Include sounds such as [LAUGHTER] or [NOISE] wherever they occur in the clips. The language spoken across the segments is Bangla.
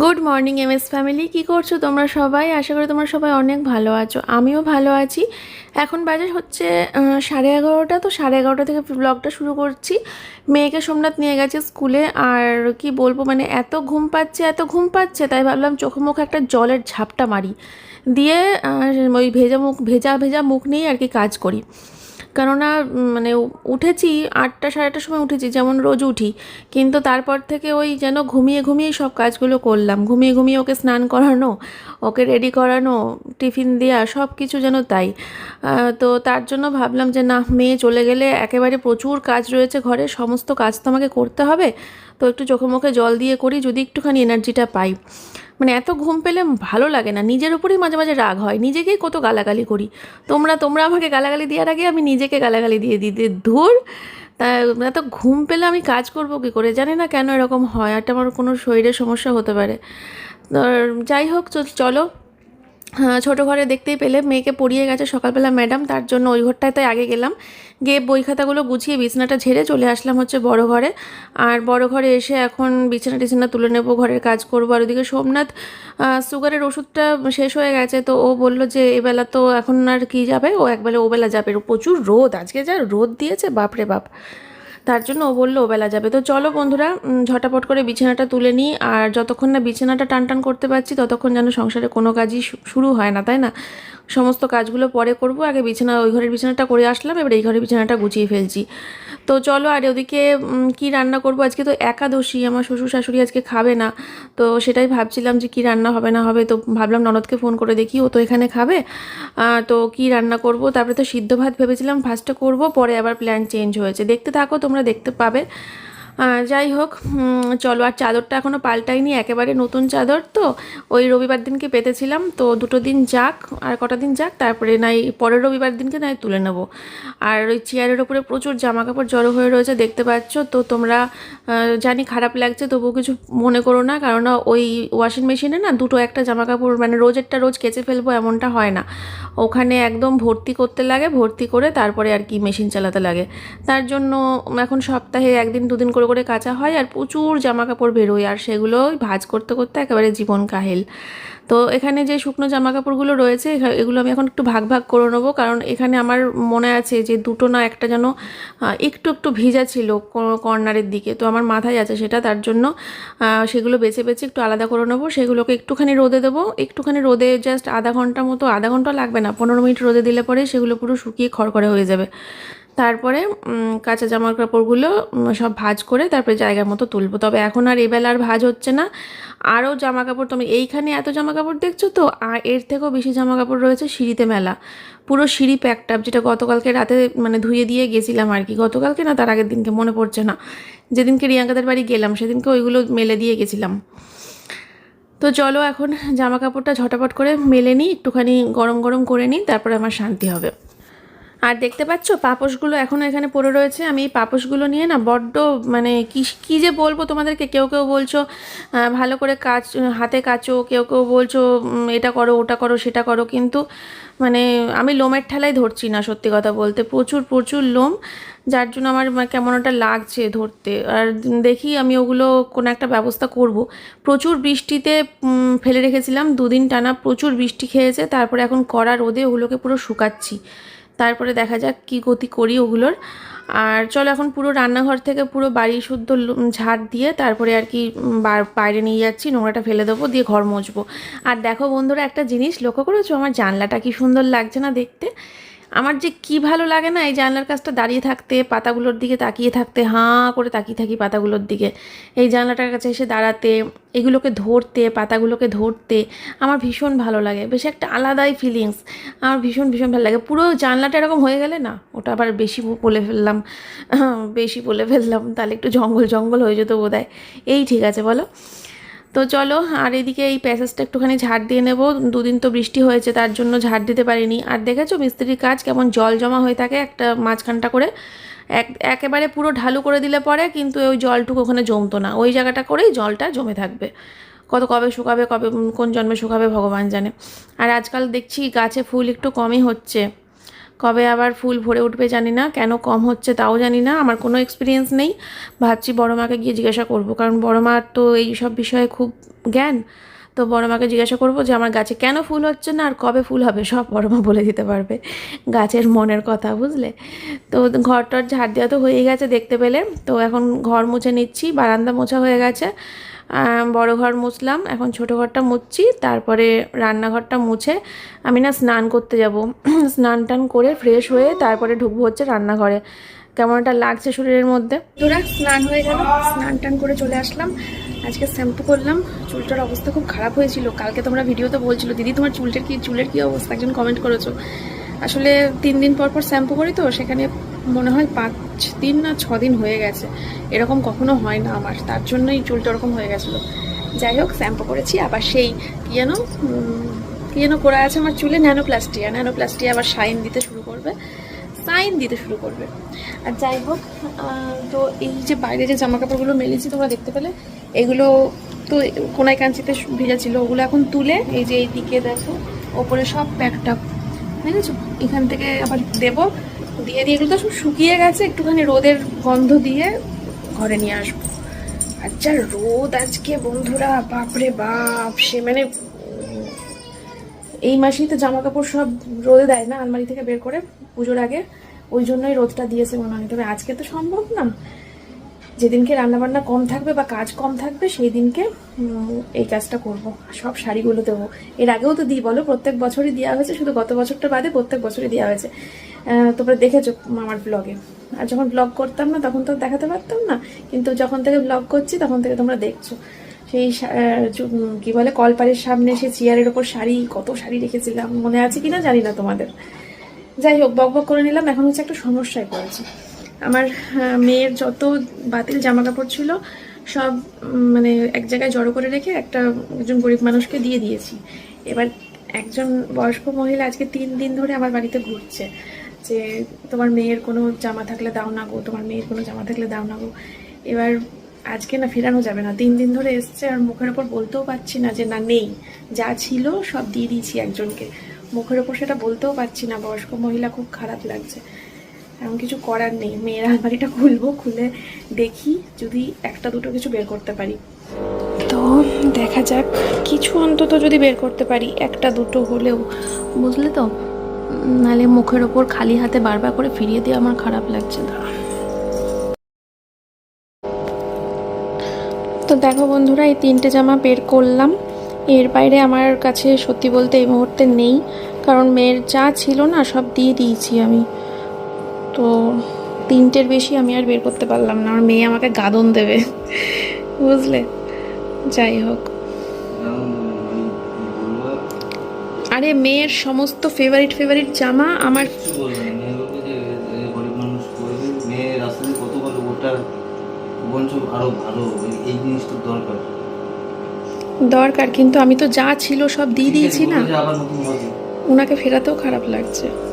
Good morning M S family কী করছ তোমরা সবাই? আশা করি তোমরা সবাই অনেক ভালো আছো। আমিও ভালো আছি। এখন বাজে হচ্ছে সাড়ে এগারোটা। তো সাড়ে এগারোটা থেকে ব্লগটা শুরু করছি। মেয়েকে সোমনাথ নিয়ে গেছে স্কুলে। আর কি বলব মানে এত ঘুম পাচ্ছে, এত ঘুম পাচ্ছে, তাই ভাবলাম চোখে মুখে একটা জলের ঝাপটা মারি। দিয়ে ওই ভেজা মুখ, ভেজা ভেজা মুখ নিয়ে আর কি কাজ করি। কেননা মানে উঠেছি আটটা, সাড়ে আটটার সময় উঠেছি, যেমন রোজ উঠি। কিন্তু তারপর থেকে ওই যেন ঘুমিয়ে ঘুমিয়ে সব কাজগুলো করলাম। ঘুমিয়ে ঘুমিয়ে ওকে স্নান করানো, ওকে রেডি করানো টিফিন দেওয়া সব কিছু যেন তাই। তো তার জন্য ভাবলাম যে, না, মেয়ে চলে গেলে একেবারে প্রচুর কাজ রয়েছে ঘরে, সমস্ত কাজ তো আমাকে করতে হবে। তো একটু চোখে মুখে জল দিয়ে করি, যদি একটুখানি এনার্জিটা পাই। মানে এত ঘুম পেলে ভালো লাগে না, নিজের উপরেই মাঝে মাঝে রাগ হয়, নিজেকেই কত গালাগালি করি। তোমরা তোমরা আমাকে গালাগালি দেওয়ার আগে আমি নিজেকে গালাগালি দিয়ে দিই, যে ধুর, তা এত ঘুম পেলে আমি কাজ করব কী করে? জানি না কেন এরকম হয় একটা আমার কোনো শরীরের সমস্যা হতে পারে। যাই হোক চলো। ছোটো ঘরে দেখতেই পেলে মেয়েকে পড়িয়ে গেছে সকালবেলা ম্যাডাম, তার জন্য ওই ঘরটায় তাই আগে গেলাম। গিয়ে বই খাতাগুলো গুছিয়ে বিছানাটা ঝেড়ে চলে আসলাম হচ্ছে বড় ঘরে। আর বড় ঘরে এসে এখন বিছানা টিছানা তুলে নেব, ঘরের কাজ করব। আর ওদিকে সোমনাথ সুগারের ওষুধটা শেষ হয়ে গেছে, তো ও বলল যে এবেলা তো এখন আর কি যাবে? ও একবেলা ওবেলা যাবে। প্রচুর রোদ, আজকে যা রোদ দিয়েছে, বাপরে বাপ। তার জন্য ও বলল ওবেলা যাবে। তো চলো বন্ধুরা ঝটাপট করে বিছানাটা তুলে নিই। আর যতক্ষণ না বিছানাটা টান টান করতে পারছি, ততক্ষণ যেন সংসারে কোনো কাজই শুরু হয় না, তাই না? সমস্ত কাজগুলো পরে করব। আগে বিছানা, ওই ঘরের বিছানাটা করে আসলাম, এবার এই ঘরের বিছানাটা গুছিয়ে ফেলছি। তো চলো, আর ওদিকে কি রান্না করব? আজকে তো একাদশী, আমার শ্বশুর শাশুড়ি আজকে খাবে না। তো সেটাই ভাবছিলাম যে কি রান্না হবে না হবে, তো ভাবলাম ননদকে ফোন করে দেখি, ও তো এখানে খাবে। তো কি রান্না করব? তারপরে তো সিদ্ধ ভাত ভেবেছিলাম ফার্স্টে করব, পরে আবার প্ল্যান চেঞ্জ হয়েছে। দেখতে থাকো দেখতে পাবে। যাই হোক চলো, আর চাদরটা এখনও পাল্টাইনি, একেবারে নতুন চাদর তো। ওই রবিবার দিনকে পেতেছিলাম, তো দুটো দিন যাক, আর কটা দিন যাক, তারপরে নাই, পরের রবিবার দিনকে নাই তুলে নেব। আর ওই চেয়ারের ওপরে প্রচুর জামা কাপড় জড়ো হয়ে রয়েছে, দেখতে পাচ্ছ, তো তোমরা জানি খারাপ লাগছে, তবুও কিছু মনে করো না কারণ ওই ওয়াশিং মেশিনে না দুটো একটা জামা কাপড় মানে রোজেরটা রোজ কেচে ফেলব এমনটা হয় না। ওখানে একদম ভর্তি করতে লাগে, ভর্তি করে তারপরে আর কি মেশিন চালাতে লাগে। তার জন্য এখন সপ্তাহে একদিন, দুদিন করে করে করে কাচা হয় আর প্রচুর জামা কাপড় বেরোয় আর সেগুলো ভাঁজ করতে করতে একেবারে জীবন কাহেল। তো এখানে যে শুকনো জামা কাপড়গুলো রয়েছে এগুলো আমি এখন একটু ভাগ ভাগ করে নেব কারণ এখানে আমার মনে আছে যে দুটো না একটা যেন একটু একটু ভিজা ছিল কর্নারের দিকে। তো আমার মাথায় আছে সেটা, তার জন্য সেগুলো বেছে বেছে একটু আলাদা করে নেব। সেগুলোকে একটুখানি রোদে দেবো। একটুখানি রোদে জাস্ট আধা ঘণ্টা মতো, আধা ঘণ্টা লাগবে না, পনেরো মিনিট রোদে দিলে পরে সেগুলো পুরো শুকিয়ে খড়খড়ে হয়ে যাবে। তারপরে কাঁচা জামা কাপড়গুলো সব ভাঁজ করে তারপরে জায়গার মতো তুলবো। তবে এখন আর এবেলা আর ভাঁজ হচ্ছে না। আরও জামা কাপড় তুমি এইখানে এত জামা কাপড় দেখছ তো? আর এর থেকেও বেশি জামা কাপড় রয়েছে সিঁড়িতে মেলা। পুরো সিঁড়ি প্যাকড আপ যেটা গতকালকে রাতে মানে ধুয়ে দিয়ে গেছিলাম আর কি। গতকালকে না, তার আগের দিনকে মনে পড়ছে না। যেদিনকে রিয়াঙ্কাদের বাড়ি গেলাম, সেদিনকে ওইগুলো মেলে দিয়ে গেছিলাম। তো চলো এখন জামা কাপড়টা ঝটাপট করে মেলে নিই, একটুখানি গরম গরম করে নিই, তারপরে আমার শান্তি হবে। আর দেখতে পাচ্ছ, পাপোশগুলো এখনও এখানে পড়ে রয়েছে। আমি এই পাপোশগুলো নিয়ে না বড্ড মানে কি, কী যে বলব তোমাদেরকে? কেউ কেউ বলছো ভালো করে কাচ, হাতে কাচো, কেউ কেউ বলছো এটা করো, ওটা করো, সেটা করো। কিন্তু মানে আমি লোমের ঠেলাই ধরছি না, সত্যি কথা বলতে। প্রচুর প্রচুর লোম, যার জন্য আমার মানে কেমন ওটা লাগছে ধরতে। আর দেখি আমি ওগুলো কোনো একটা ব্যবস্থা করব। প্রচুর বৃষ্টিতে ফেলে রেখেছিলাম। দুদিন টানা প্রচুর বৃষ্টি খেয়েছে। তারপরে এখন কড়া রোদে ওগুলোকে পুরো শুকাচ্ছি। তারপরে দেখা যাক কি গতি করি ওগুলোর। আর চলো এখন পুরো রান্নাঘর থেকে পুরো বাড়ি শুদ্ধ ঝাড় দিয়ে তারপরে আর কি বাইরে নিয়ে যাচ্ছি, নোংরাটা ফেলে দেবো, দিয়ে ঘর মুছবো। আর দেখো বন্ধুরা একটা জিনিস লক্ষ্য করেছ? আমার জানলাটা কি সুন্দর লাগছে না দেখতে? আমার যে কি ভালো লাগে না, এই জানলার কাছটা দাঁড়িয়ে থাকতে, পাতাগুলোর দিকে তাকিয়ে থাকতে, হাঁ করে তাকিয়ে থাকি পাতাগুলোর দিকে। এই জানলাটার কাছে এসে দাঁড়াতে, এগুলোকে ধরতে, পাতাগুলোকে ধরতে আমার ভীষণ ভালো লাগে। বেশ একটা আলাদাই ফিলিংস আমার ভীষণ ভীষণ ভালো লাগে। পুরো জানলাটা এরকম হয়ে গেলে না, ওটা আবার বেশি বলে ফেললাম, বেশি বলে ফেললাম, তাহলে একটু জঙ্গল জঙ্গল হয়ে যেত বোধ এই ঠিক আছে, বলো। তো চলো, আর এদিকে এই প্যাসেজটা একটুখানি ঝাড় দিয়ে নেব। দুদিন তো বৃষ্টি হয়েছে, তার জন্য ঝাড় দিতে পারিনি। আর দেখেছ, মিস্ত্রির কাজ কেমন জল জমা হয়ে থাকে একটা মাঝখানটা করে। এক, একেবারে পুরো ঢালু করে দিলে পরে কিন্তু ওই জলটুকু ওখানে জমতো না। ওই জায়গাটা করেই জলটা জমে থাকবে। কত কবে শুকাবে, কবে কোন জন্মে শুকাবে ভগবান জানে। আর আজকাল দেখছি গাছে ফুল একটু কমই হচ্ছে। কবে আবার ফুল ভরে উঠবে জানি না, কেন কম হচ্ছে তাও জানি না, আমার কোনো এক্সপিরিয়েন্স নেই। ভাবছি বড় মাকে গিয়ে জিজ্ঞাসা করব, কারণ বড় মার তো এই সব বিষয়ে খুব জ্ঞান। তো বড় মাকে জিজ্ঞাসা করব যে, আমার গাছে কেন ফুল হচ্ছে না, আর কবে ফুল হবে? সব বড় মা বলে দিতে পারবে, গাছের মনের কথা, বুঝলে? তো ঘর টর ঝাড় দেওয়া তো হয়ে গেছে দেখতে পেলে। তো এখন ঘর মুছে নিচ্ছি, বারান্দা মোছা হয়ে গেছে। বড় ঘর মুছলাম। এখন ছোট ঘরটা মুছছি, তারপরে রান্নাঘরটা মুছে আমি না স্নান করতে যাব। [CLEARS THROAT] স্নান টান করে ফ্রেশ হয়ে তারপরে ঢুকবো হচ্ছে রান্নাঘরে। কেমন একটা লাগছে শরীরের মধ্যে। তোরা স্নান হয়ে গেল, স্নান টান করে চলে আসলাম। আজকে শ্যাম্পু করলাম, চুলটার অবস্থা খুব খারাপ হয়েছিল। কালকে তোমরা ভিডিওতে বলছিল, দিদি, তোমার চুলটার কি, চুলের কি অবস্থা? একজন কমেন্ট করেছ। আসলে তিন দিন পর পর শ্যাম্পু করি তো, সেখানে মনে হয় পাঁচ দিন না ছ দিন হয়ে গেছে। এরকম কখনো হয় না আমার, তার জন্যই চুলটা ওরকম হয়ে গেছিল। যাই হোক, শ্যাম্পু করেছি, আবার সেই কি যেন কি যেন করা আছে আমার চুলে, ন্যানোপ্লাস্টিয়া। ন্যানোপ্লাস্টিয়া আবার শাইন দিতে শুরু করবে। সাইন দিতে শুরু করবে। আর যাই হোক তো এই যে বাইরে যে জামা কাপড়গুলো মেলেছি তোমরা দেখতে পেলে, এগুলো তো কোনায় কাঞ্চিতে ভিজা ছিল, ওগুলো এখন তুলে, এই যে এই দিকে দেখো, ওপরে সব প্যাকটা দেখেছ এখান থেকে আবার দেব। দিয়ে দিয়ে এগুলো তো সব শুকিয়ে গেছে। একটুখানি রোদের গন্ধ দিয়ে ঘরে নিয়ে আসব। আচ্ছা রোদ আজকে, বন্ধুরা, বাপরে বাপ, সে মানে এই মাসেই তো জামা কাপড় সব রোদে দেয় না, আলমারি থেকে বের করে পুজোর আগে। ওই জন্যই রোদটা দিয়েছে মনে হয়। তবে আজকে তো সম্ভব না। যেদিনকে রান্নাবান্না কম থাকবে বা কাজ কম থাকবে, সেই দিনকে এই কাজটা করব। সব শাড়িগুলো দেবো। এর আগেও তো দিই, বলো? প্রত্যেক বছরই দেওয়া হয়েছে, শুধু গত বছরটা বাদে প্রত্যেক বছরই দেওয়া হয়েছে। তোমরা দেখেছ আমার ব্লগে আর যখন ব্লগ করতাম না, তখন তো দেখাতে পারতাম না। কিন্তু যখন থেকে ব্লগ করছি, তখন থেকে তোমরা দেখছ। সেই কি বলে কলপারের সামনে সে চেয়ারের ওপর শাড়ি, কত শাড়ি রেখেছিলাম, মনে আছে কিনা জানি না তোমাদের। যাই হোক, বক বক করে নিলাম। এখন হচ্ছে একটা সমস্যায় পড়েছি। আমার মেয়ের যত বাতিল জামা কাপড় ছিল, সব মানে এক জায়গায় জড়ো করে রেখে একটা একজন গরিব মানুষকে দিয়ে দিয়েছি। এবার একজন বয়স্ক মহিলা আজকে তিন দিন ধরে আমার বাড়িতে ঘুরছে যে, তোমার মেয়ের কোনো জামা থাকলে দাও না গো, তোমার মেয়ের কোনো জামা থাকলে দাও না গো। এবার আজকে না ফেরানো যাবে না। তিন দিন ধরে এসছে আর মুখের ওপর বলতেও পারছি না যে, না, নেই। যা ছিল সব দিয়ে দিয়েছি একজনকে। মুখের ওপর সেটা বলতেও পারছি না। বয়স্ক মহিলা খুব খারাপ লাগছে। এমন কিছু করার নেই। মেয়ের আলমারিটা খুলবো, খুলে দেখি যদি একটা, দুটো কিছু বের করতে পারি। তো দেখা যাক, কিছু অন্তত যদি বের করতে পারি, একটা, দুটো হলেও। বুঝলে তো? নালে মুখের ওপর খালি হাতে বারবার করে ফিরিয়ে দিয়ে আমার খারাপ লাগছে দাঁড়া তো দেখো বন্ধুরা, এই তিনটে জামা বের করলাম। এর বাইরে আমার কাছে সত্যি বলতে এই মুহূর্তে নেই। কারণ মেয়ের যা ছিল না, সব দিয়ে দিয়েছি আমি। তো তিনটের বেশি আমি আর বের করতে পারলাম না। আমার মেয়ে আমাকে গাদন দেবে। বুঝলে? যাই হোক। আরে মেয়ের সমস্ত ফেভারিট ফেভারিট জামা আমার দরকার। কিন্তু আমি তো যা ছিল সব দিয়ে দিয়েছি না। ওনাকে ফেরাতেও খারাপ লাগছে।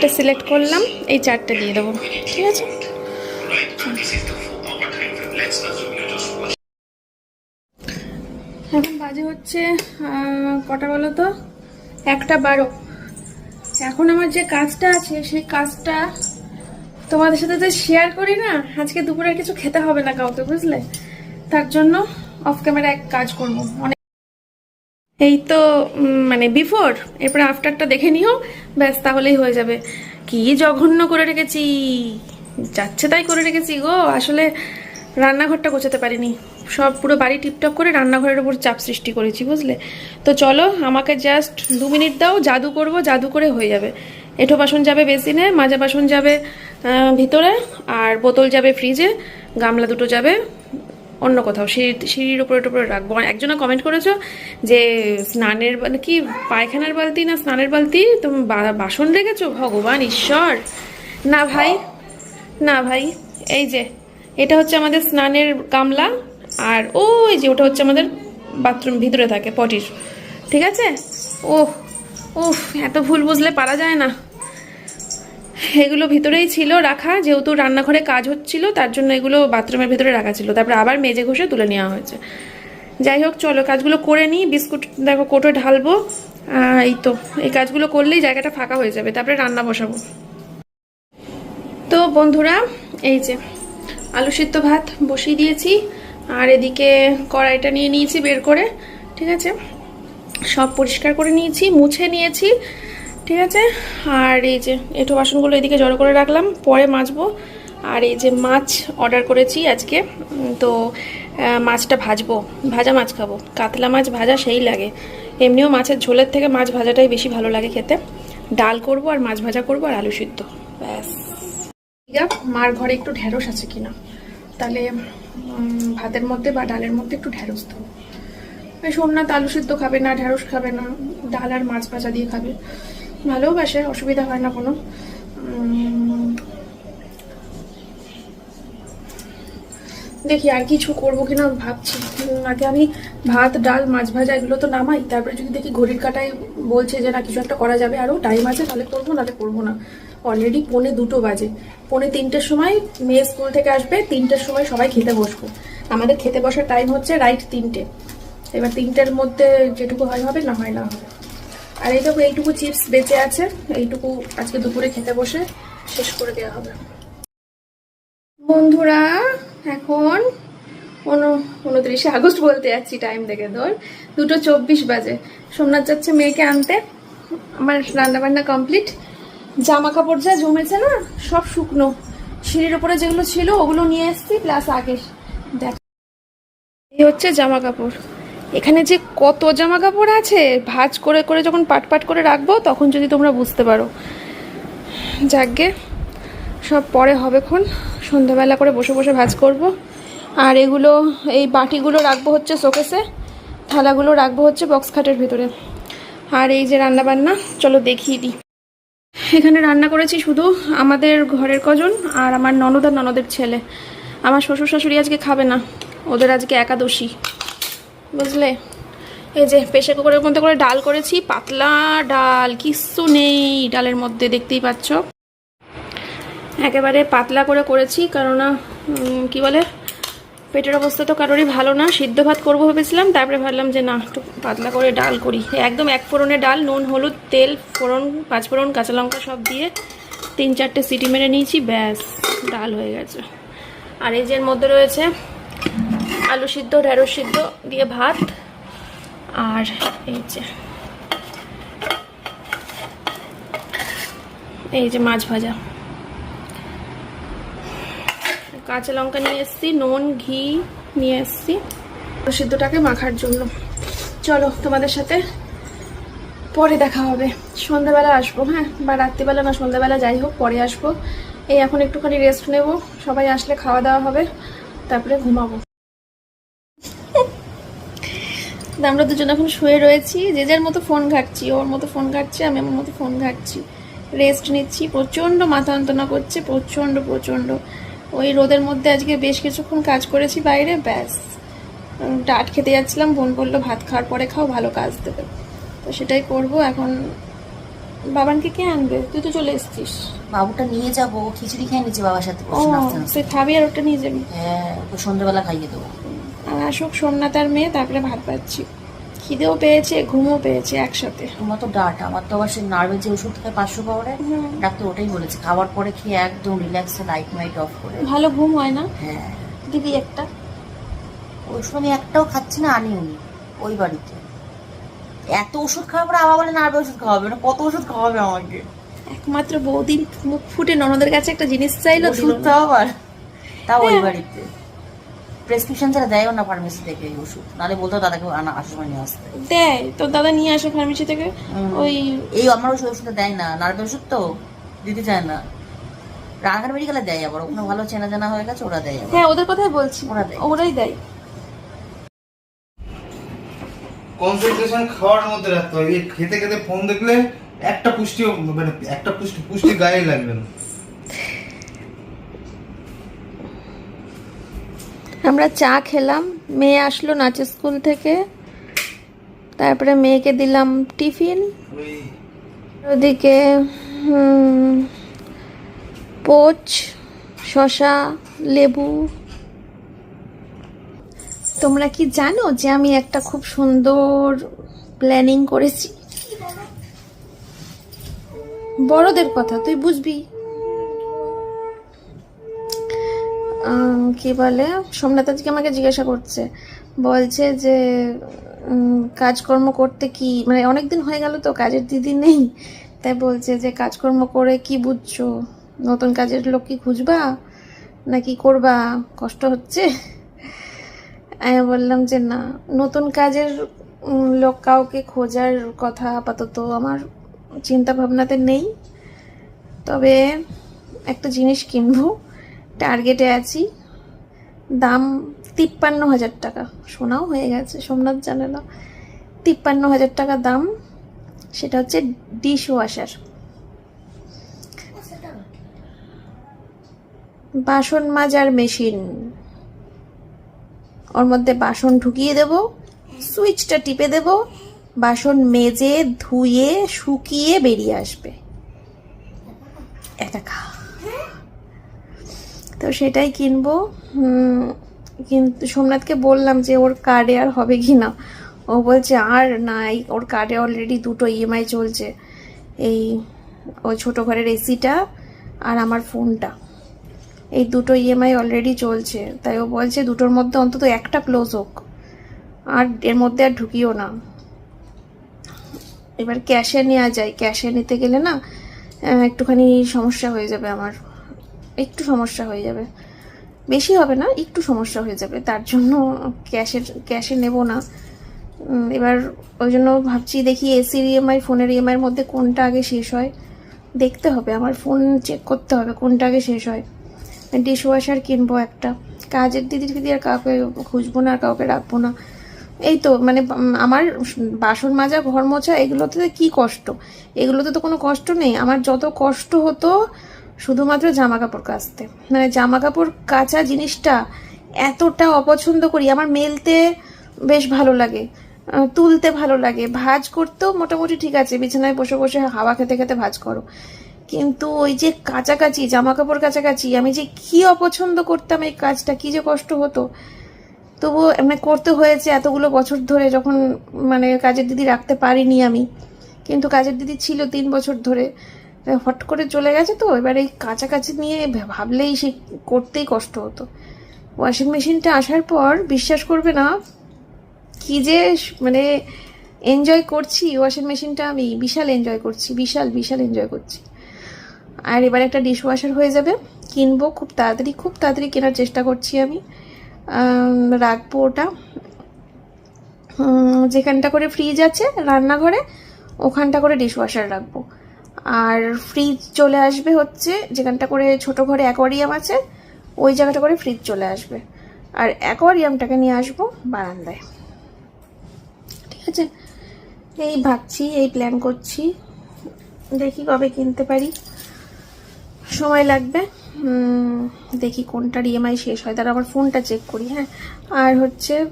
চারটে সিলেক্ট করলাম, এই চারটে দিয়ে দেবো। ঠিক আছে? এখন বাজে হচ্ছে কটা বলো তো? একটা বারো। এখন আমার যে কাজটা আছে, সেই কাজটা তোমাদের সাথে তো শেয়ার করি না, আজকে দুপুরে কিছু খেতে হবে না কাউকে, বুঝলে? তার জন্য অফ ক্যামেরা এক কাজ করব। অনেক এই তো মানে বিফোর এরপরে আফটারটা দেখে নিও, ব্যাস তাহলেই হয়ে যাবে। কি জঘন্য করে রেখেছি। যাচ্ছে তাই করে রেখেছি গো, আসলে রান্নাঘরটা গোছাতে পারিনি। সব পুরো বাড়ি টিপটপ করে রান্নাঘরের উপর চাপ সৃষ্টি করেছি, বুঝলে? তো চলো, আমাকে জাস্ট দু মিনিট দাও, জাদু করব, জাদু করে হয়ে যাবে। এঁঠো বাসন যাবে বেসিনে, মাজা বাসন যাবে ভিতরে, আর বোতল যাবে ফ্রিজে গামলা দুটো যাবে অন্য কোথাও। সিঁড়ি সিঁড়ির উপরে টুপরে রাখব। একজনে কমেন্ট করেছ যে স্নানের মানে কি পায়খানার বালতি না স্নানের বালতি? তুমি বাসন রেখেছো? ভগবান ঈশ্বর। না ভাই। না ভাই। এই যে, এটা হচ্ছে আমাদের স্নানের গামলা। আর ওই যে, ওটা হচ্ছে আমাদের বাথরুম ভিতরে থাকে, পটির। ঠিক আছে? ওহ, উফ, এত ভুল বুঝলে পারা যায় না। এগুলো ভিতরেই ছিল রাখা, যেহেতু রান্নাঘরে কাজ হচ্ছিল, তার জন্য এগুলো বাথরুমের ভিতরে রাখা ছিল। তারপরে আবার মেজে ঘষে তুলে নেওয়া হয়েছে। যাই হোক, চলো, কাজগুলো করে নিই। বিস্কুট, দেখো, কোটো ঢালবো। এই তো, এই কাজগুলো করলেই জায়গাটা ফাঁকা হয়ে যাবে। তারপরে রান্না বসাবো। তো বন্ধুরা, এই যে, আলু সিদ্ধ ভাত বসিয়ে দিয়েছি। আর এদিকে কড়াইটা নিয়ে নিয়েছি বের করে, ঠিক আছে? সব পরিষ্কার করে নিয়েছি, মুছে নিয়েছি। ঠিক আছে? আর এই যে এঁটো বাসনগুলো এদিকে জড়ো করে রাখলাম, পরে মাজবো। আর এই যে মাছ অর্ডার করেছি আজকে তো মাছটা ভাজবো, ভাজা মাছ খাব। কাতলা মাছ ভাজা সেই লাগে। এমনিও মাছের ঝোলের থেকে মাছ ভাজাটাই বেশি ভালো লাগে খেতে। ডাল করব আর মাছ ভাজা করব আর আলু সিদ্ধ। ব্যাস। মার ঘরে একটু ঢেঁড়স আছে কিনা? তাহলে ভাতের মধ্যে বা ডালের মধ্যে একটু ঢেঁড়স দেবো। সোমনাথ আলু সিদ্ধ খাবে না ঢেঁড়স খাবে না, ডাল আর মাছ ভাজা দিয়ে খাবে। ভালোবাসে অসুবিধা হয় না কোনো। দেখি আর কিছু করব কিনা ভাবছি। আগে আমি ভাত, ডাল, মাছ ভাজা এগুলো তো নামাই, তারপরে যদি দেখি ঘড়ির কাটায় বলছে যে না, কিছু একটা করা যাবে আরও টাইম আছে, তাহলে করব, নাহলে করব না। অলরেডি পৌনে দুটো বাজে। পৌনে তিনটের সময় মেয়ে স্কুল থেকে আসবে, তিনটের সময় সবাই খেতে বসবো। আমাদের খেতে বসার টাইম হচ্ছে রাইট তিনটে। এবার তিনটের মধ্যে যেটুকু হয় হবে, না হয় না হবে। আর এই দেখো, এইটুকু চিপস বেঁচে আছে। এইটুকু আজকে দুপুরে খেতে বসে শেষ করে দেওয়া হবে। বন্ধুরা, এখন উনত্রিশে আগস্ট বলতে যাচ্ছি টাইম দেখে ধর। দুটো চব্বিশ বাজে। সোমনাথ যাচ্ছে মেয়েকে আনতে। আমার রান্নাবান্না কমপ্লিট জামা কাপড় যা জমেছে না, সব শুকনো। সিঁড়ির উপরে যেগুলো ছিল, ওগুলো নিয়ে এসেছি প্লাস আগের দেখ এই হচ্ছে জামা কাপড় এখানে যে কত জামা কাপড় আছে, ভাজ করে করে যখন পাট পাট করে রাখব, তখন যদি তোমরা বুঝতে পারো। যাকগে, সব পরে হবে হবেক্ষণ সন্ধ্যাবেলা করে বসে বসে ভাজ করব। আর এগুলো, এই বাটিগুলো রাখব হচ্ছে শোকেসে, থালাগুলো রাখব হচ্ছে বক্স খাটের ভিতরে। আর এই যে রান্না বান্না চলো দেখিয়ে দিই। এখানে রান্না করেছি শুধু আমাদের ঘরের কজন আর আমার ননদ আর ননদের ছেলে। আমার শ্বশুর শাশুড়ি আজকে খাবে না, ওদের আজকে একাদশী। বুঝলে? এই যে প্রেশার কুকারের মধ্যে করে ডাল করেছি, পাতলা ডাল, কিচ্ছু নেই ডালের মধ্যে, দেখতেই পাচ্ছ। একেবারে পাতলা করে করেছি, কেননা কি বলে, পেটের অবস্থা তো কারোরই ভালো না। সিদ্ধ ভাত করব ভেবেছিলাম, তারপরে ভাবলাম যে না, একটু পাতলা করে ডাল করি। একদম এক ফোড়নে ডাল, নুন, হলুদ, তেল, ফোড়ন, পাঁচ ফোড়ন, কাঁচা লঙ্কা সব দিয়ে তিন চারটে সিটি মেরে নিয়েছি, ব্যাস, ডাল হয়ে গেছে। আর এই যে মধ্যে রয়েছে আলু সিদ্ধ, ঢেঁড়স সিদ্ধ দিয়ে ভাত। আর এই যে এই যে মাছ ভাজা। কাঁচা লঙ্কা নিয়ে এসেছি, নুন, ঘি নিয়ে এসেছি। সিদ্ধটাকে মাখার জন্য। চলো তোমাদের সাথে পরে দেখা হবে। সন্ধ্যাবেলা আসব হ্যাঁ? বা রাত্রিবেলা না, সন্ধ্যাবেলা যাই হোক, পরে আসব। এই এখন একটুখানি রেস্ট নেব। সবাই আসলে খাওয়া দাওয়া হবে, তারপরে ঘুমাবো। আমরা দুজন এখন শুয়ে রয়েছি। যে যার মতো ফোন ঘাটছি ওর মতো ফোন ঘাটছে আমি আমার মতো ফোন ঘাটছি। রেস্ট নিচ্ছি। প্রচণ্ড মাথা যন্ত্রণা করছে প্রচণ্ড প্রচণ্ড। ওই রোদের মধ্যে আজকে বেশ কিছুক্ষণ কাজ করেছি বাইরে ব্যাস। ডাট খেতে যাচ্ছিলাম বোন বলল ভাত খাওয়ার পরে খাও ভালো কাজ দেবে। তো সেটাই করব। এখন বাবানকে কে আনবে? তুই তো চলে এসছিস। বাবুটা নিয়ে যাব খিচুড়ি খেয়ে নিচ্ছি বাবার সাথে। ও। তুই খাবি আর ওটা নিয়ে যাবি। হ্যাঁ সন্ধ্যাবেলা খাইয়ে দেবো। আসুক সোমনাথ আর মেয়ে তারপরে ভাত পাচ্ছি খিদেও পেয়েছে ঘুমও পেয়েছে একসাথে। তোমার তো ডাট আমার তো আবার সেই নার্ভের যে ওষুধ খায় পাঁচশো পাওয়ারে ডাক্তার ওটাই বলেছে। খাওয়ার পরে খেয়ে একদম রিল্যাক্সে লাইট মাইট অফ করে। ভালো ঘুম হয় না? হ্যাঁ। দিবি একটা? ওষুধ আমি একটাও খাচ্ছি না আনি উনি ওই বাড়িতে। এত ওষুধ খাওয়ার পরে আবার বলে নার্ভে ওষুধ খাওয়াবে না কত ওষুধ খাওয়াবে আমাকে? একমাত্র বৌদি মুখ ফুটে ননদের কাছে একটা জিনিস চাইলো না। আবার তাও ওই হ্যাঁ। বাড়িতে। প্রেসক্রিপশন ছাড়া দেয়ও না ফার্মেসি থেকে এই ওষুধ। নাহলে বলতো দাদাকে আনা আসার সময় নিয়ে আসতে। দেয়। তোর দাদা নিয়ে আসে ফার্মেসি থেকে? ওই এই আমার ওষুধ ওষুধটা দেয় না। নার্ভের ওষুধ তো দিতে চায় না। রানাঘাট মেডিকেলে দেয় আবার। ওখানে ভালো চেনা জানা হয়ে গেছে ওরা দেয় হ্যাঁ ওদের কথাই বলছি। ওরা দেয়। ওরাই দেয়। কনসেন্ট্রেশন খাওয়ার মধ্যে রাখতে হবে। খেতে খেতে ফোন দেখলে একটা পুষ্টি মানে একটা পুষ্টি পুষ্টি গায়ে লাগবে না। আমরা চা খেলাম, মেয়ে আসলো নাচের স্কুল থেকে। তারপরে মেয়েকে দিলাম টিফিন। ওদিকে পোচ শশা লেবু। তোমরা কি জানো যে আমি একটা খুব সুন্দর প্ল্যানিং করেছি? বড়দের কথা, তুই বুঝবি? কি বলে? সোমনাথ আজকে আমাকে জিজ্ঞাসা করছে। বলছে যে কাজকর্ম করতে কি মানে অনেকদিন হয়ে গেল তো, কাজের দিদি নেই। তাই বলছে যে, কাজকর্ম করে কি বুঝছ? নতুন কাজের লোক কি খুঁজবা? নাকি করবা? কষ্ট হচ্ছে? আমি বললাম যে, না। নতুন কাজের লোক কাউকে খোঁজার কথা আপাতত আমার চিন্তা ভাবনাতে নেই। তবে একটা জিনিস কিনবো। টার্গেটে আছি। দাম তিপ্পান্ন হাজার টাকা। সোনাও হয়ে গেছে, সোমনাথ জানে না তিপ্পান্ন হাজার টাকা দাম, সেটা হচ্ছে ডিশ ওয়াশার। বাসন মাজার মেশিন। ওর মধ্যে বাসন ঢুকিয়ে দেব, সুইচটা টিপে দেব, বাসন মেজে, ধুয়ে, শুকিয়ে বেরিয়ে আসবে। এটা খা। তো সেটাই কিনবো। কিন্তু সোমনাথকে বললাম যে ওর কার্ডে আর হবে কি না ও বলছে, আর নাই, ওর কার্ডে অলরেডি দুটো ইএমআই চলছে। এই ওই ছোটো ঘরের এসিটা আর আমার ফোনটা এই দুটো ইএমআই অলরেডি চলছে। তাই ও বলছে, দুটোর মধ্যে অন্তত একটা ক্লোজ হোক। আর এর মধ্যে আর ঢুকিও না। এবার ক্যাশে নেওয়া যায়। ক্যাশে নিতে গেলে না একটুখানি সমস্যা হয়ে যাবে আমার। একটু সমস্যা হয়ে যাবে। বেশি হবে না, একটু সমস্যা হয়ে যাবে। তার জন্য ক্যাশের, ক্যাশে নেব না। এবার ওই জন্য ভাবছি দেখি এসির ইএমআই, ফোনের ইএমআইয়ের মধ্যে কোনটা আগে শেষ হয়। দেখতে হবে, আমার ফোন চেক করতে হবে কোনটা আগে শেষ হয়। ডিশ ওয়াশার কিনবো একটা। কাজের দিদি ফিদি আর কাউকে খুঁজবো না, আর কাউকে রাখব না। এই তো মানে আমার বাসন মাজা, ঘর মোছা, এগুলোতে কি কষ্ট? এগুলোতে তো কোনো কষ্ট নেই। আমার যত কষ্ট হতো শুধুমাত্র জামা কাপড় কাচতে। মানে জামা কাপড় কাচা জিনিসটা এতটা অপছন্দ করি, আমার মেলতে বেশ ভালো লাগে তুলতে ভালো লাগে। ভাজ করতেও মোটামুটি ঠিক আছে, বিছানায় বসে বসে হাওয়া খেতে খেতে ভাজ করো। কিন্তু ওই যে কাছাকাছি জামা কাপড় কাছাকাছি আমি যে কি অপছন্দ করতাম এই কাজটা, কি যে কষ্ট হতো। তবুও মানে করতে হয়েছে এতগুলো বছর ধরে যখন মানে কাজের দিদি রাখতে পারিনি আমি। কিন্তু কাজের দিদি ছিল তিন বছর ধরে। হট করে চলে গেছে তো, এবার এই কাছাকাছি নিয়ে ভাবলেই সে করতেই কষ্ট হতো। ওয়াশিং মেশিনটা আসার পর বিশ্বাস করবে না, কি যে মানে এনজয় করছি, ওয়াশিং মেশিনটা আমি বিশাল এনজয় করছি, বিশাল বিশাল এনজয় করছি। আর এবার একটা ডিশ ওয়াশার হয়ে যাবে, কিনবো খুব তাড়াতাড়ি খুব তাড়াতাড়ি কেনার চেষ্টা করছি আমি। রাখব ওটা। যেখানটা করে ফ্রিজ আছে রান্নাঘরে, ওখানটা করে ডিশ ওয়াশার রাখব। আর ফ্রিজ চলে আসবে হচ্ছে যেখানটা করে ছোট ঘরে অ্যাকোয়ারিয়াম আছে, ওই জায়গাটা করে ফ্রিজ চলে আসবে। আর অ্যাকোয়ারিয়ামটাকে নিয়ে আসব বারান্দায়। ঠিক আছে? এই ভাবছি, এই প্ল্যান করছি। দেখি কবে কিনতে পারি। সময় লাগবে। দেখি কোনটার ইএমআই শেষ হয়। তার আমার ফোনটা চেক করি হ্যাঁ। আর হচ্ছে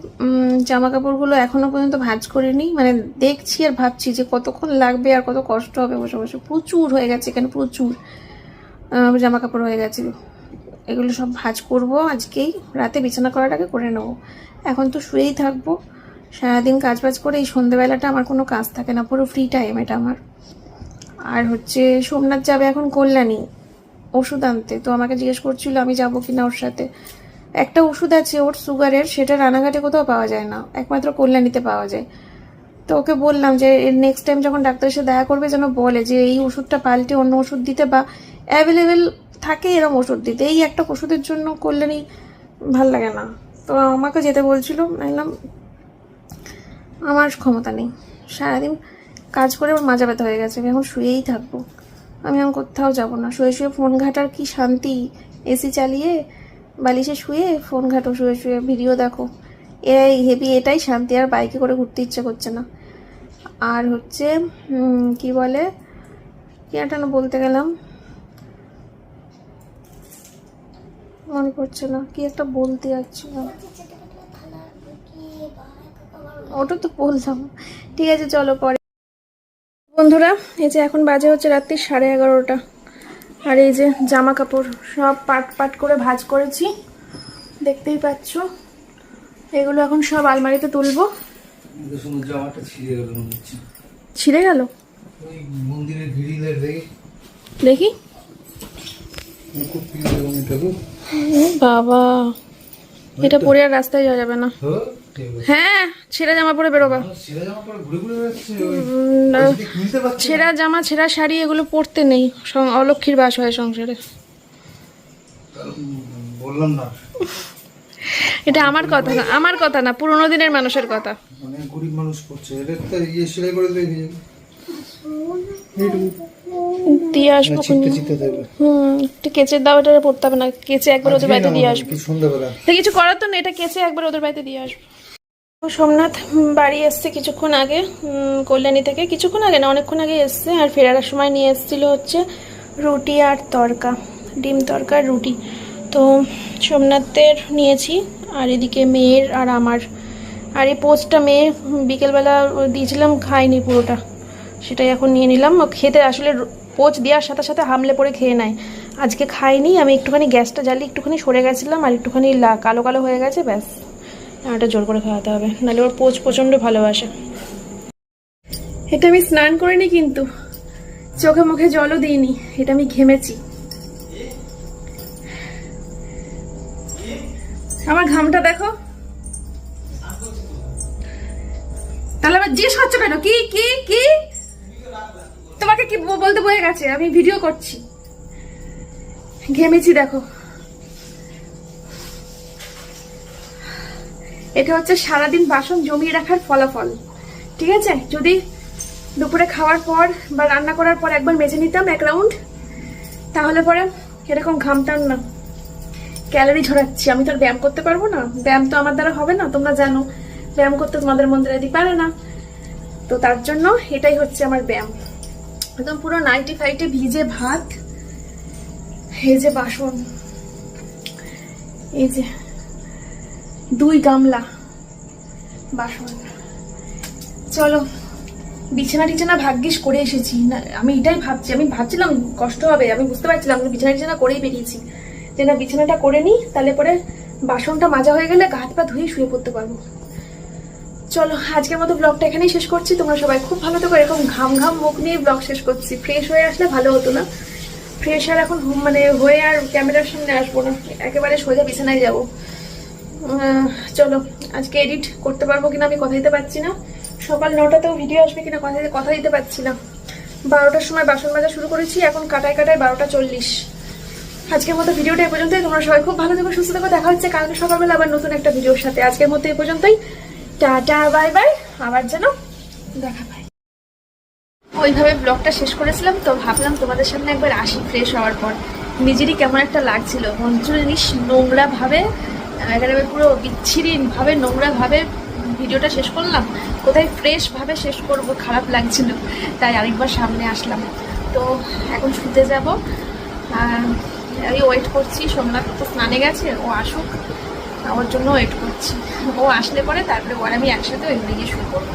জামা কাপড়গুলো এখনও পর্যন্ত ভাঁজ করিনি। মানে দেখছি আর ভাবছি যে কতক্ষণ লাগবে আর কত কষ্ট হবে বসে বসে। প্রচুর হয়ে গেছে এখানে, প্রচুর। জামা কাপড় হয়ে গেছে। এগুলো সব ভাঁজ করব আজকেই। রাতে বিছানা আগে করে নেব। এখন তো শুয়েই থাকব। সারাদিন কাজ বাজ করে এই সন্ধেবেলাটা আমার কোনো কাজ থাকে না। পুরো ফ্রি টাইম এটা আমার। আর হচ্ছে, সোমনাথ যাবে এখন কল্যাণী। ওষুধ আনতে। তো আমাকে জিজ্ঞেস করছিল, আমি যাব কি না ওর সাথে। একটা ওষুধ আছে ওর, সুগারের, সেটা রানাঘাটে কোথাও পাওয়া যায় না। একমাত্র কল্যাণীতে পাওয়া যায়। তো ওকে বললাম যে নেক্সট টাইম যখন ডাক্তারের সাথে দেখা করবে, যেন বলে যে, এই ওষুধটা পাল্টে অন্য ওষুধ দিতে বা অ্যাভেলেবেল থাকে এরকম ওষুধ দিতে। এই একটা ওষুধের জন্য কল্যাণী ভালো লাগে না। তো আমাকে যেতে বলছিল বললাম, আমার ক্ষমতা নেই। সারাদিন কাজ করে আমার মাজা ব্যথা হয়ে গেছে, আমি এখন শুয়েই থাকব। আমি এখন কোথাও যাব না। শুয়ে শুয়ে ফোন ঘাটার কি শান্তি? এসি চালিয়ে বালিশে শুয়ে ফোন ঘাটো, শুয়ে শুয়ে ভিডিও দেখো। এই হেভি এটাই শান্তি, আর বাইকে করে ঘুরতে ইচ্ছে করছে না। আর হচ্ছে কি বলে? কি একটা না বলতে গেলাম? মনে পড়ছে না। কি একটা বলতে যাচ্ছিলাম। ওটা তো বললাম। ঠিক আছে, চলো পরে বন্ধুরা এই যে এখন বাজে হচ্ছে রাত্রি সাড়ে এগারোটা। আর এই যে জামা কাপড় সব পাট পাট করে ভাজ করেছি দেখতেই পাচ্ছ। এগুলো এখন সব আলমারিতে তুলবো। ছিঁড়ে গেল দেখে। বাবা এটা পরে আর রাস্তায় যাওয়া যাবে না। হ্যাঁ, ছেঁড়া জামা পরে বেরোবা। ছেঁড়া জামা না, ছেঁড়া শাড়ি এগুলো পরতে নেই। অলক্ষীর বাস হয় সংসারে। বললাম না। এটা আমার কথা না আমার কথা না পুরোনো দিনের মানুষের কথা। মানে গরিব মানুষ করছে এটা একটা ইয়ে সেলাই করে দেবে। এইটুকু দিয়ে আসব হুম একটু কেচে দাও এটা পড়তে হবে না। কেচে একবার ওদের বাড়িতে দিয়ে আসব। সন্ধ্যাবেলা। কিছু করার তো নেই এটা কেচে একবার ওদের বাড়িতে দিয়ে আসব। সোমনাথ বাড়ি এসছে কিছুক্ষণ আগে কল্যাণী থেকে। কিছুক্ষণ আগে না, অনেকক্ষণ আগে এসছে আর ফেরার সময় নিয়ে এসেছিল হচ্ছে রুটি আর তরকা, ডিম তরকা আর রুটি। তো সোমনাথের নিয়েছি, আর এদিকে মেয়ের আর আমার। আর এই পোস্টটা মেয়ে বিকেলবেলা দিয়েছিলাম খাইনি পুরোটা। সেটাই এখন নিয়ে নিলাম। খেতে আসলে পোচ দেওয়ার সাথে সাথে হামলে পড়ে খেয়ে নেয়। আজকে খাইনি আমি একটুখানি গ্যাসটা জ্বালিয়ে একটুখানি সরে গেছিলাম আর একটুখানি কালো কালো হয়ে গেছে, ব্যাস। এটা জোর করে খাওয়াতে হবে। নাহলে ওর পোচ প্রচণ্ড ভালোবাসে। এটা আমি স্নান করিনি কিন্তু। চোখে মুখে জলও দিইনি। এটা আমি ঘেমেছি। আমার ঘামটা দেখো। তাহলে আবার জিজ্ঞেস করছ কেন? কি কি কি? তোমাকে কি বলতে বয়ে গেছে? আমি ভিডিও করছি। ঘেমেছি দেখো। এটা হচ্ছে সারাদিন বাসন জমিয়ে রাখার ফলাফল। ঠিক আছে? যদি দুপুরে খাওয়ার পর বা রান্না করার পর একবার মেজে নিতাম এক রাউন্ড, তাহলে পরে এরকম ঘামতাম না। ক্যালোরি ঝরাচ্ছি। আমি তো আর ব্যায়াম করতে পারব না। ব্যায়াম তো আমার দ্বারা হবে না, তোমরা জানো। ব্যায়াম করতে তোমাদের মন্দিরে দি পারে না। তো তার জন্য এটাই হচ্ছে আমার ব্যায়াম। একদম পুরো নাইটি ফাইটে ভিজে ভাত, এই যে বাসন, এই যে দুই গামলা। বাসন। চলো, বিছানা টিছানা ভাগ্যিস করে এসেছি। না, আমি এটাই ভাবছি, আমি ভাবছিলাম কষ্ট হবে, আমি বুঝতে পারছিলাম বিছানা টিছানা করেই বেরিয়েছি। যে না, বিছানাটা করে নিই, তাহলে পরে বাসনটা মাজা হয়ে গেলে গা হাত পা ধুয়ে শুয়ে পড়তে পারব। চলো, আজকের মতো ব্লগটা এখানেই শেষ করছি। তোমরা সবাই খুব ভালো থেকো, এরকম ঘাম ঘাম মুখ নিয়ে ব্লগ শেষ করছি। ফ্রেশ হয়ে আসলে ভালো হতো না। ফ্রেশ আর এখন মানে হয়ে আর ক্যামেরার সামনে আসব না, একেবারে সোজা বিছানায় যাব। চলো, আজকে এডিট করতে পারব কিনা আমি কথা দিতে পারছি না। সকাল নটাতেও ভিডিও আসবে কিনা কথা দিতে কথা দিতে পারছি না। বারোটার সময় বাসন মাজা শুরু করেছি, এখন কাটায় কাটায় বারোটা চল্লিশ। আজকের মতো ভিডিওটা এ পর্যন্তই। তোমরা সবাই খুব ভালো থেকো, সুস্থ থেকো। দেখা হচ্ছে কালকে সকালবেলা আবার নতুন একটা ভিডিওর সাথে। আজকের মতো এই পর্যন্তই। Tata, bye bye. আবার যেন দেখা পাই। ওইভাবে ব্লগটা শেষ করেছিলাম, তো ভাবলাম তোমাদের সামনে একবার আসি ফ্রেশ হওয়ার পর। নিজেরই কেমন একটা লাগছিল। মঞ্জু জিনিস নোংরা ভাবে আমি পুরো নোংরা ভাবে ভিডিওটা শেষ করলাম। কোথায় ফ্রেশ ভাবে শেষ করব, খারাপ লাগছিল, তাই আরেকবার সামনে আসলাম। তো এখন শুতে যাব। আমি ওয়েট করছি, সোমনাথ তো স্নানে গেছে, ও আসুক। ওর জন্য ওয়েট করছি। ও আসলে পরে তারপরে ওর আমি একসাথে ওই গিয়ে শুরু করব